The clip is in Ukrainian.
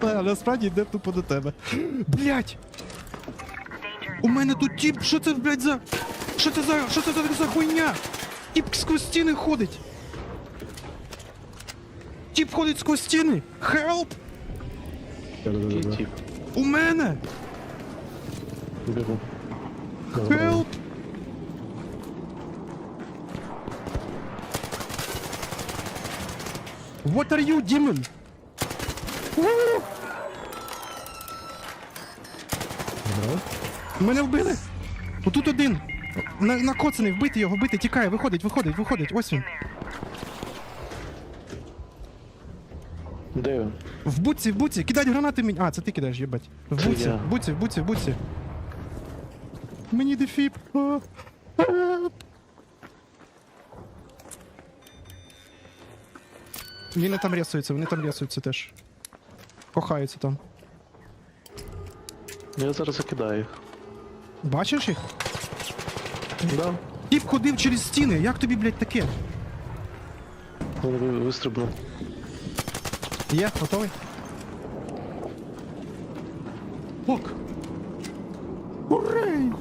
А насправді йде тупо до тебе. Блять! У мене тут тіп, що це, блядь, за. Що це за. Що це за, за хуйня? Тіп сквозь стіни ходить. Тіп ходить сквозь стіни. Який У мене! Help! What are you, demon? Уу! Мене вбили! Отут один! На, накоцаний, вбити його, вбити, тікає, виходить, виходить, виходить, ось він. Де він? В буці, в буці, кидать гранати мені. А, це ти кидаєш, їбать. В Це буці, я. в буці, в буці, в буці. Мені дефіп. А. Там рисуються, вони там рисуються теж. Кохаються там. Я зараз закидаю їх. Бачиш їх? Да. Тіп ходив через стіни, як тобі, блядь, таке? Він ви- вистрибнув. Є, готовий? Ок. Урей!